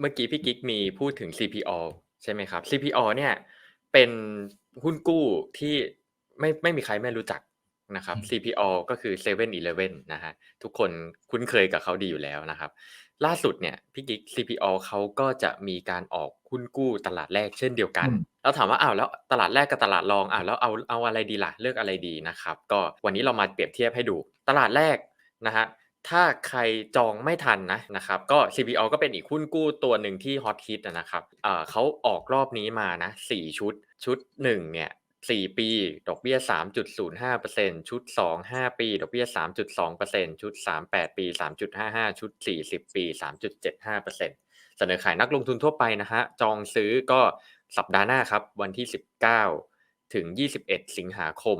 เมื่อกี้พี่กิ๊กมีพูดถึง CPO ใช่ไหมครับ CPO เนี่ยเป็นหุ้นกู้ที่ไม่ไม่มีใครไม่รู้จักนะครับอืม CPO ก็คือ7 e เ e ่ e อนะฮะทุกคนคุ้นเคยกับเขาดีอยู่แล้วนะครับ ล่าสุดเนี่ยพี่กิ๊ก CPO เขาก็จะมีการออกหุ้นกู้ตลาดแรกเช่นเดียวกันอืมแล้วถามว่าอ้าวแล้วตลาดแรกกับตลาดรองอ้าวแล้วเอาเอาอะไรดีล่ะเลือกอะไรดีนะครับ ก็วันนี้เรามาเปรียบเทียบให้ดูตลาดแรกนะฮะ ถ้าใครจองไม่ทันนะนะครับก็ CPO ก็เป็นอีกหุ้นกู้ตัวหนึ่งที่ฮอตฮิตนะครับเอ่อเขาออกรอบนี้มานะสี่ชุดชุดหนึ่งเนี่ยสี่ปี ดอกเบี้ย 3.05%ชุด 2 5 ปี ดอกเบี้ย 3.2%ชุด 3 8 ปี 3.55 ชุด 40 ปี 3.75%เสนอขายนักลงทุนทั่วไปนะฮะ จองซื้อก็สัปดาห์หน้าครับ วันที่ 19 ถึง 21 สิงหาคม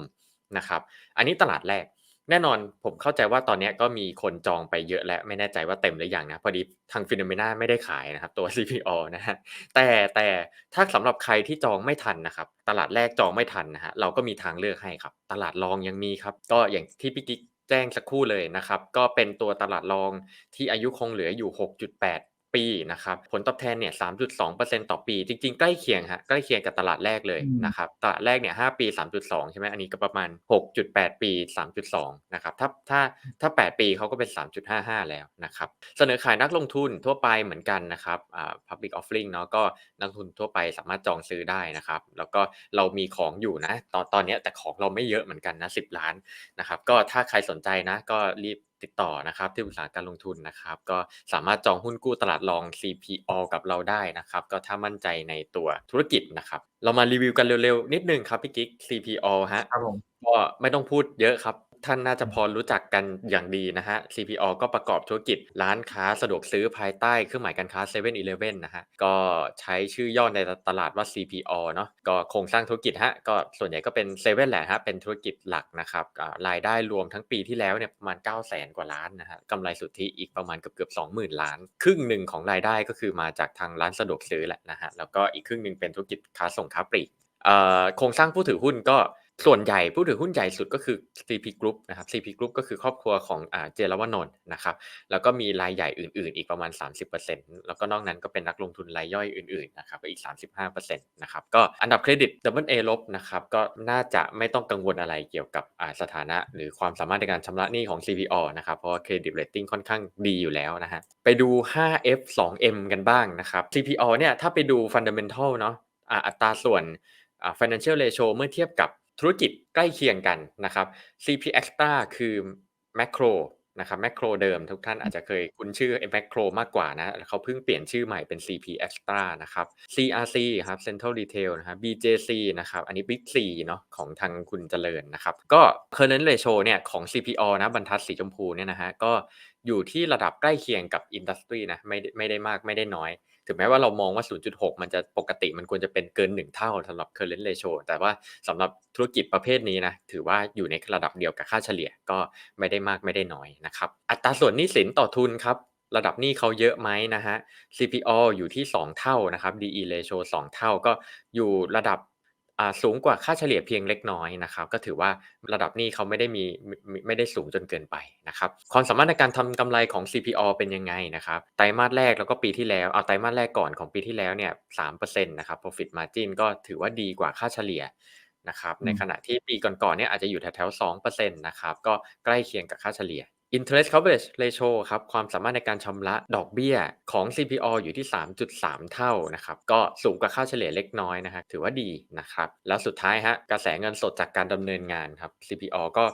นะครับ อันนี้ตลาดแรก แน่นอนผมเข้าใจว่าตอนนี้ก็มีคนจองไปเยอะและไม่แน่ใจว่าเต็มหรือยังนะพอดีทางฟิโนเมนาไม่ได้ขายนะครับตัว CPO นะฮะแต่แต่ถ้าสำหรับใครที่จองไม่ทันนะครับ ตลาดแรกจองไม่ทันนะฮะเราก็มีทางเลือกให้ครับ ตลาดรองยังมีครับ ก็อย่างที่พี่กิ๊กแจ้งสักครู่เลยนะครับ ก็เป็นตัวตลาดรองที่อายุคงเหลืออยู่ 6.8 ปีนะครับผลตอบแทนเนี่ย3.2%ต่อปี จริงๆ ใกล้เคียงฮะใกล้เคียงกับตลาดแรกเลยอืมนะครับตลาดแรกเนี่ย5ปี 3.2 ใช่ไหมอันนี้ก็ประมาณ 6.8 ปี 3.2 นะครับถ้าถ้าถ้า 8 ปีเขาก็เป็น 3.55 แล้วนะครับเสนอขายนักลงทุนทั่วไปเหมือนกันนะครับอ่า public offering เนาะก็นักลงทุนทั่วไปสามารถจองซื้อได้นะครับแล้วก็เรามีของอยู่นะ ตอนตอนเนี้ยแต่ของเราไม่เยอะเหมือนกันนะ10 ล้านนะครับก็ถ้าใครสนใจนะก็รีบ ติดต่อนะครับที่ปรึกษาการลงทุนนะครับ ก็สามารถจองหุ้นกู้ตลาดรอง CPO กับเราได้นะครับ ก็ถ้ามั่นใจในตัวธุรกิจนะครับ เรามารีวิวกันเร็วๆ นิดนึงครับพี่กิ๊ก CPO ฮะครับผมก็ไม่ต้องพูดเยอะครับ ท่านน่าจะพอรู้จักกันอย่างดีนะฮะ CPO ก็ประกอบธุรกิจร้านค้าสะดวกซื้อภายใต้เครื่องหมายการค้า7 e เ e ่ e อนะฮะ ก็ใช้ชื่อย่อในตลาดว่า CPO เนาะ ก็โครงสร้างธุรกิจฮะ ก็ส่วนใหญ่ก็เป็นเซเว่นแหละฮะ เป็นธุรกิจหลักนะครับ รายได้รวมทั้งปีที่แล้วเนี่ยประมาณ 9 0 0 0 0 0กว่าล้านนะฮะกำไรสุทธิอีกประมาณเกือบเกือบ20,000 ล้าน ครึ่งหนึ่งของรายได้ก็คือมาจากทางร้านสะดวกซื้อแหละนะฮะ แล้วก็อีกครึ่งหนึ่งเป็นธุรกิจค้าส่งค้าปลีกอ่อโครงสร้างผู้ถือหุ้นก็ ส่วนใหญ่ผู้ถือหุ้นใหญ่สุดก็คือ CP Group นะครับ CP Group ก็คือครอบครัวของอ่าเจรวนนท์นะครับ แล้วก็มีรายใหญ่อื่น ๆ อีกประมาณ 30%แล้วก็นอกนั้นก็เป็นนักลงทุนรายย่อยอื่น ๆ นะครับอีก 35%นะครับ ก็อันดับเครดิต Double A ลบนะครับ ก็น่าจะไม่ต้องกังวลอะไรเกี่ยวกับอ่าสถานะ หรือความสามารถในการชำระหนี้ของ CPO นะครับ เพราะว่าเครดิตเรตติ้งค่อนข้างดีอยู่แล้วนะฮะ ไปดู 5F 2M กันบ้างนะครับ CPO เนี่ยถ้าไปดู Fundamental เนาะอัตราส่วน Financial Ratio เมื่อเทียบกับ ธุรกิจใกล้เคียงกันนะครับ CP Extra คือ Macro นะครับ Macro เดิมทุกท่านอาจจะเคยคุ้นชื่อ Macro มากกว่านะเขาเพิ่งเปลี่ยนชื่อใหม่เป็น CP Extra นะครับ CRC ครับ Central Retail นะครับ BJC นะครับอันนี้ Big C เนาะของทางคุณเจริญนะครับก็ Current Ratio เนี่ยของ CPO นะบรรทัดสีชมพูเนี่ยนะฮะก็ อยู่ที่ระดับใกล้เคียงกับ Industry นะไม่ไม่ได้มากไม่ได้น้อย ถึงแม้ว่าเรามองว่า 0.6 มันจะปกติมันควรจะเป็นเกิน 1 เท่าสำหรับ current ratio แต่ว่าสำหรับธุรกิจประเภทนี้นะถือว่าอยู่ในระดับเดียวกับค่าเฉลี่ยก็ไม่ได้มากไม่ได้น้อยนะครับอัตราส่วนหนี้สินต่อทุนครับระดับหนี้เขาเยอะไหมนะฮะ CPO อยู่ที่ 2 เท่านะครับ DE ratio 2 เท่าก็อยู่ระดับ อ่าสูงกว่าค่าเฉลี่ยเพียงเล็กน้อยนะครับ ก็ถือว่าระดับหนี้เขาไม่ได้มีไม่ได้สูงจนเกินไปนะครับความสามารถในการทำกำไรของ CPO เป็นยังไงนะครับไตรมาสแรกแล้วก็ปีที่แล้วเอาไตรมาสแรกก่อนของปีที่แล้วเนี่ย3%นต์นะครับ profit margin ก็ถือว่าดีกว่าค่าเฉลี่ยนะครับในขณะที่ปีก่อนๆเนี่ยอาจจะอยู่แถวๆ2%นะครับก็ใกล้เคียงกับค่าเฉลี่ย interest coverage ratio ครับความสามารถในการชำระดอกเบี้ยของ CPO อยู่ที่ 3.3 เท่านะครับก็สูงกว่าค่าเฉลี่ยเล็กน้อยนะฮะถือว่าดีนะครับแล้วสุดท้ายฮะกระแสเงินสดจากการดำเนินงานครับ CPO ก็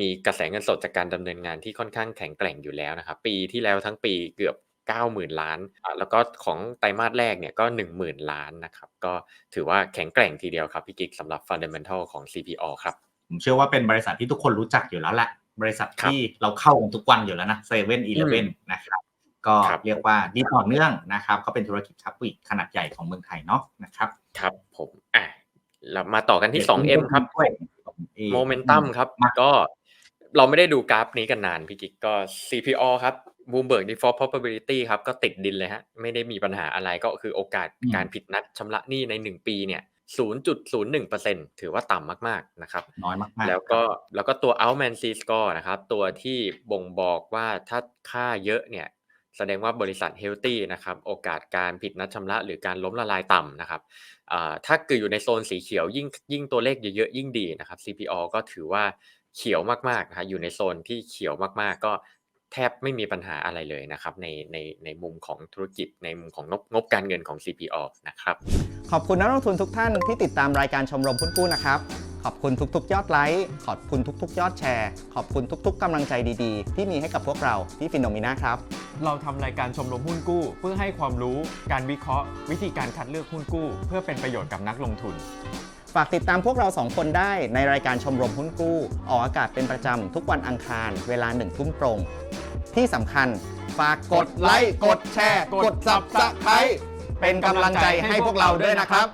มีกระแสเงินสดจากการดำเนินงานที่ค่อนข้างแข็งแกร่งอยู่แล้วนะครับปีที่แล้วทั้งปีเกือบ90,000 ล้านอะแล้วก็ของไตรมาสแรกเนี่ยก็ 10,000 ล้านนะครับ ก็ถือว่าแข็งแกร่งทีเดียวครับพี่กิ๊กสำหรับ fundamental ของ CPO ครับ ผมเชื่อว่าเป็นบริษัทที่ทุกคนรู้จักอยู่แล้วแหละ บริษัทครับที่เราเข้ากันทุกวันอยู่แล้วนะเซเว่นอีเลฟเว่นนะครับ ก็ครับเรียกว่าดีต่อเนื่องนะครับ ก็เป็นธุรกิจค้าปลีกขนาดใหญ่ของเมืองไทยเนาะนะครับ ครับผมอะเรามาต่อกันที่ 2M ครับด้วยโมเมนตัมครับมาก็เราไม่ได้ดูกราฟนี้กันนานพี่กิ๊กก็ CPO ครับ Bloomberg Default Probability ครับก็ติดดินเลยฮะ ไม่ได้มีปัญหาอะไรก็คือโอกาสการผิดนัดชำระหนี้ใน 1 ปีเนี่ย 0.01%ถือว่าต่ำมากๆนะครับน้อยมากๆแล้วก็แล้วก็ตัว Outman C score นะครับ ตัวที่บ่งบอกว่าถ้าค่าเยอะเนี่ยแสดงว่าบริษัทเฮลตี้นะครับโอกาสการผิดนัดชำระหรือการล้มละลายต่ำนะครับอ่าถ้าเกิดอยู่ในโซนสีเขียวยิ่งยิ่งตัวเลขเยอะๆยิ่งดีนะครับ CPO ก็ถือว่าเขียวมากๆนะฮะอยู่ในโซนที่เขียวมากๆ ก็ แทบไม่มีปัญหาอะไรเลยนะครับในในในมุมของธุรกิจในมุมของงบงบการเงินของ CPO นะครับ ขอบคุณนักลงทุนทุกท่านที่ติดตามรายการชมรมหุ้นกู้นะครับ ขอบคุณทุกๆ ยอดไลค์ขอบคุณทุกๆ ยอดแชร์ ขอบคุณทุกๆกำลังใจดีๆ ที่มีให้กับพวกเราที่ฟินโนมิน่าครับ เราทำรายการชมรมหุ้นกู้ เพื่อให้ความรู้การวิเคราะห์ วิธีการคัดเลือกหุ้นกู้ เพื่อเป็นประโยชน์กับนักลงทุน ฝากติดตามพวกเราสองคนได้ในรายการชมรมหุ้นกู้ ออกอากาศเป็นประจำทุกวันอังคาร เวลาหนึ่งทุ่มตรง ที่สำคัญฝากกดไลค์กดแชร์ กด Subscribe เป็นกำลังใจให้พวกเราด้วยนะครับ